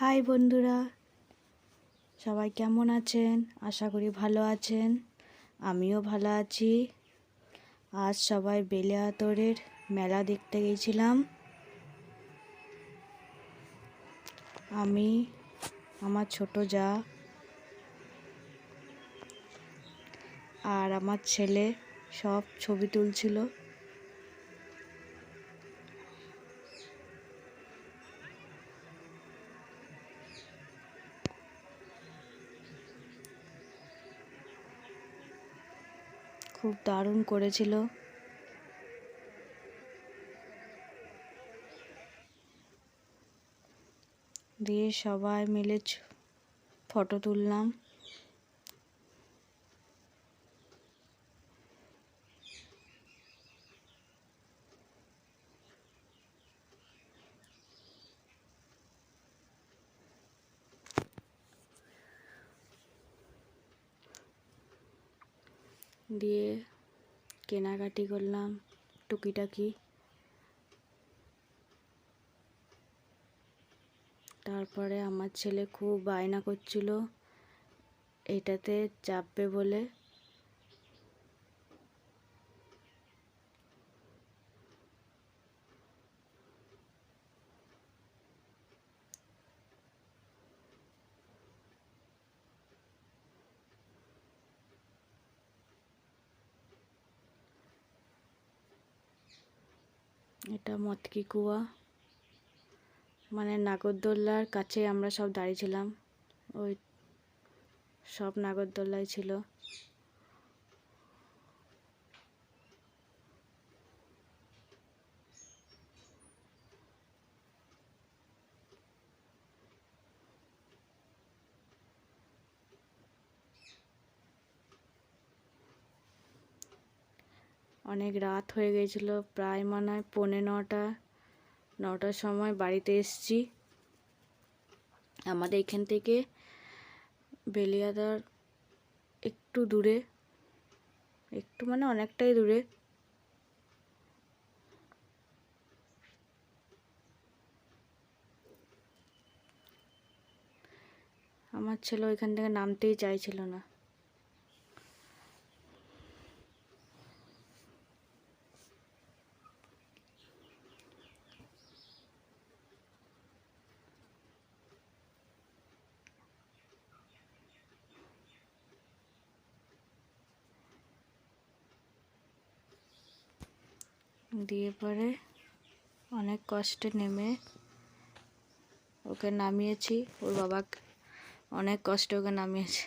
High বন্ধুরা, সবাই কেমন আছেন? আশা করি ভালো আছেন। আমিও ভালো আছি। আজ সবাই বেলে আতরের মেলা দেখতে গেছিলাম। আমি, আমার ছোট যা আর আমার ছেলে সব ছবি তুলছিল। খুব দারুণ করেছিল। দিয়ে সবাই মিলে ফটো তুললাম। দিয়ে কেনাকাটি করলাম টুকিটাকি। তারপরে আমার ছেলে খুব বায়না করছিল এটাতে চাপবে বলে। এটা মতকি কুয়া মানে নাগরদোল্লার কাছে আমরা সব দাঁড়িয়েছিলাম ওই সব নাগরদোল্লায় ছিল। অনেক রাত হয়ে গিয়েছিল প্রায় মনে পৌনে নটা, নটার সময় বাড়িতে এসছি। আমাদের এখান থেকে বেলিয়াদার একটু দূরে, একটু মানে অনেকটাই দূরে। আমার ছেলে ওইখান থেকে নামতেই চাইছিল না। দিয়ে পরে অনেক কষ্টে নেমে ওকে নামিয়েছি। ওর বাবাকে অনেক কষ্টে ওকে নামিয়েছে।